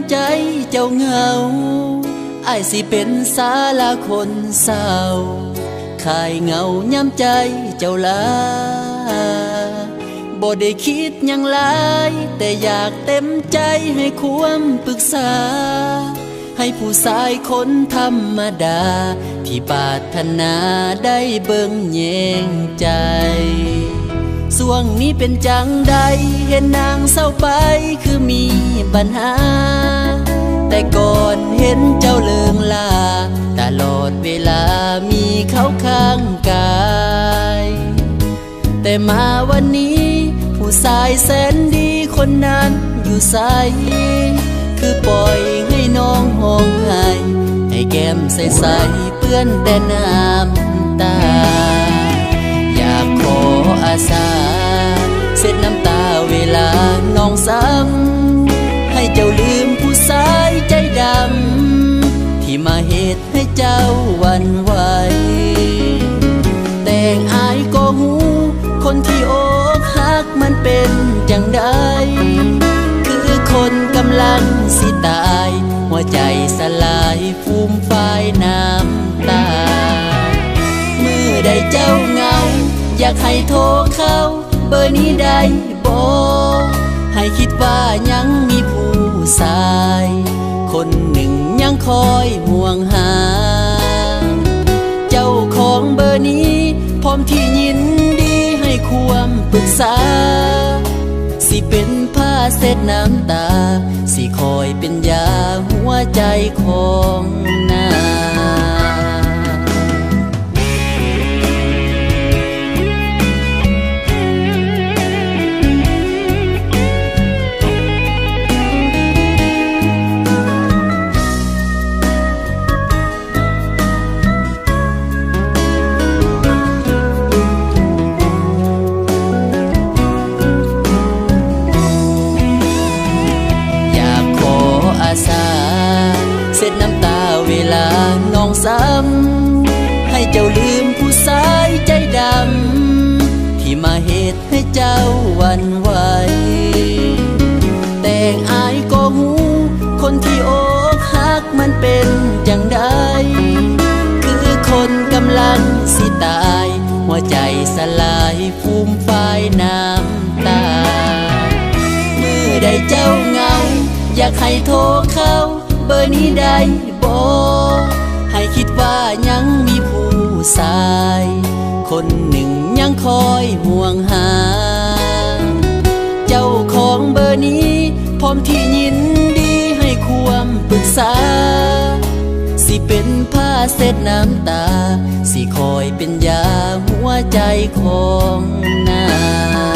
ำใจเจ้าเหงาไอายสิเป็นสาลาคนเศร้าคายเหงาย้ำใจเจ้าลาบ่ได้คิดยังลาย แต่อยากเต็มใจให้ควมปรึกษา ให้ผู้ชายคนธรรมดา ที่ปาถนาได้เบิ่งแยงใจส่วงนี้เป็นจังใด เห็นนางเศร้าไปคือมีปัญหา แต่ก่อนเห็นเจ้าเลิงลา ตลอดเวลามีเขาข้างกาย แต่มาวันนี้ ผู้ชายแสนดีคนนั้นอยู่ใส คือปล่อยให้น้องห้องไห้ให้แก้มใสๆเปื้อนแต่น้ำ คนที่อกหักมันเป็นจังใดคือคนกำลังสิตาย หัวใจสลายฟูมฟายน้ำตา เมื่อใดเจ้าเงา อยากให้โทรเข้า เบอร์นี้ได้บอกให้คิดว่ายังมีผู้ชาย คนหนึ่งยังคอยห่วงหา เจ้าของเบอร์นี้ พร้อมที่ยิน ความปรึกษา สิเป็นผ้าเส็ดน้ำตา สิคอยเป็นยาหัวใจของนาง เส็ดน้ำตาเวลาน้องซ้ำ ให้เจ้าลืมผู้ชายใจดำ ที่มาเหตุให้เจ้าวันไหว แต่งอายก็หู คนที่อกหักมันเป็นจังใดคือคนกำลังสิตาย หัวใจสลายฟูมฟายน้ำตา เมื่อใดเจ้าเงา อยากให้โทรเข้า เบอร์นี้ได้บอกให้คิดว่ายังมีผู้ชาย คนหนึ่งยังคอยห่วงหา เจ้าของเบอร์นี้ พร้อมที่ยินดีให้ความปรึกษา สิเป็นผ้าเช็ดน้ำตา สิคอยเป็นยาหัวใจของนาง